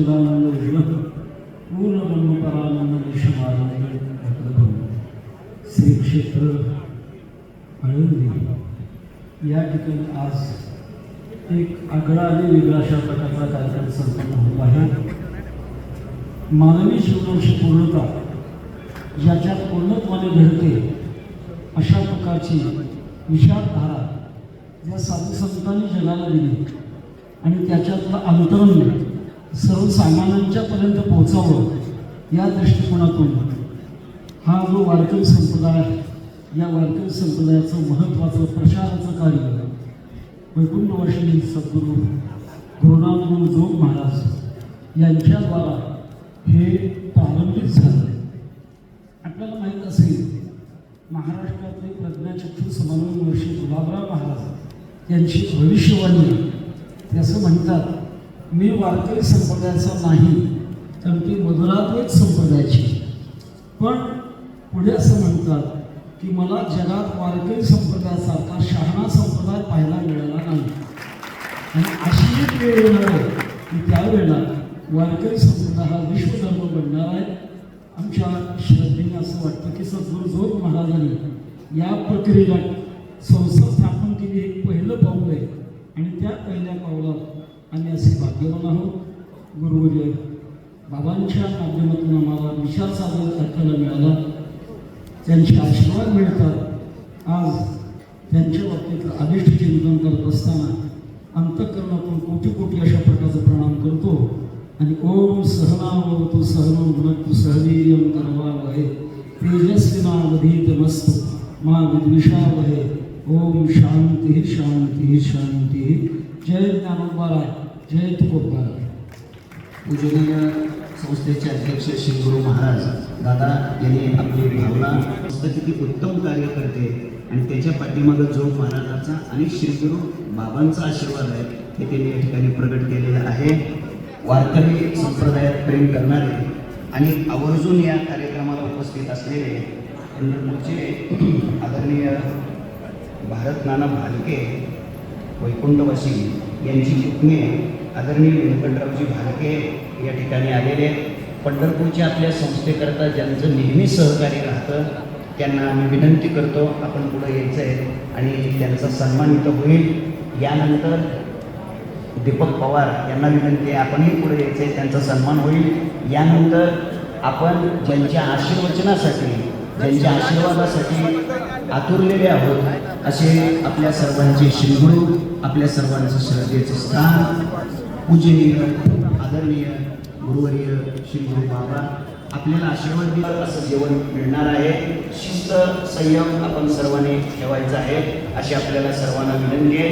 सच्चिदानंद विग्रह पूर्ण ब्रह्मपरानंद निशमानंद श्री क्षेत्र आळंदी या ठिकाणी आज एक आगळा आणि वेगळा अशा प्रकारचा कार्यक्रम संपन्न होत आहे. मानवी जीवनाची पूर्णता ज्याच्यात पूर्णत्वाने घडते अशा प्रकारची विचारधारा ज्या साधू संतांनी जगाला दिली आणि त्याच्यातलं अंतरण सर्वसामान्यांच्या पर्यंत पोहोचावं या दृष्टिकोनातून हा जो वारकरी संप्रदाय या वारकरी संप्रदायाचं महत्त्वाचं प्रचाराचं कार्य. वैकुंठवासिनी सद्गुरू गुरुनाथ जोग महाराज यांच्याद्वारा हे प्रारंभित झालं. आपल्याला माहीत असेल महाराष्ट्रातले प्रज्ञाचक्षू समन्वय महर्षी गुलाबराव महाराज यांची भविष्यवाणी असं म्हणतात मी वारकरी संप्रदायाचा नाही तर ती मधुराद्वैत संप्रदायाची. पण पुढे असं म्हणतात की मला जगात वारकरी संप्रदायासारखा शहाणा संप्रदाय पाहायला मिळाला नाही. आणि अशी एक वेळ येणार आहे की त्यावेळेला वारकरी संप्रदाय हा विश्वधर्म बनणार आहे. आमच्या श्रद्धेने असं वाटतं की सद्गुरू जोग महाराजांनी या प्रक्रियेला संस्था स्थापन केली हे पहिलं पाऊल आहे. आणि त्या पहिल्या पावलात आम्ही असे भाग्यवान आहोत. गुरुवर्य बाबांच्या माध्यमातून आम्हाला विचार सादर करताना मिळाला. त्यांचे आशीर्वाद मिळतात. आज त्यांच्या बाबतीत अभिष्ट चिंतन करत असताना अंतःकरणातून कोटी कोटी अशा प्रकारचा प्रणाम करतो. आणि ओम सहनावतो सहनो भुनक्तु सहवीर्यं करवावहे. तेजस्विनावधीत मस्तु मा विद्विषावहे. ओम शांती शांती शांती. जय ज्ञानोबाराय जय तुकोबाराय पूजनीय संस्थेचे अध्यक्ष श्री गुरु महाराज दादा यांनी आपली भावना संस्था किती उत्तम कार्य करते आणि त्याच्या पाठीमागं जो महाराजाचा आणि श्री गुरु बाबांचा आशीर्वाद आहे हे त्यांनी या ठिकाणी प्रकट केलेलं आहे. वारकरी संप्रदायात प्रेम करणारे आणि आवर्जून या कार्यक्रमाला उपस्थित असलेले पंढरपूरचे आदरणीय भारत नाना भालके वैकुंठवासी यांची पुतणे आदरणीय व्यंकटरावजी भालके या ठिकाणी आलेले आहेत. पंढरपूरच्या आपल्या संस्थेकरता ज्यांचं नेहमी सहकार्य राहतं त्यांना आम्ही विनंती करतो आपण पुढे यायचं आहे आणि त्यांचा सन्मान इथं होईल यानंतर दीपक पवार यांना विनंती आहे आपणही पुढे यायचं आहे त्यांचा सन्मान होईल यानंतर आपण ज्यांच्या आशीर्वचनासाठी ज्यांच्या आशीर्वादासाठी आतुरलेले आहोत. असे आपल्या सर्वांचे श्रीगुरू आपल्या सर्वांचं श्रद्धेचं स्थान. पूजनीय आदरणीय गुरुवर्य श्री गुरु बाबा आपल्याला आशीर्वाद दिला असं जेवण मिळणार आहे. शिस्त संयम आपण सर्वांनी ठेवायचा आहे. अशी आपल्याला सर्वांना विनंती आहे.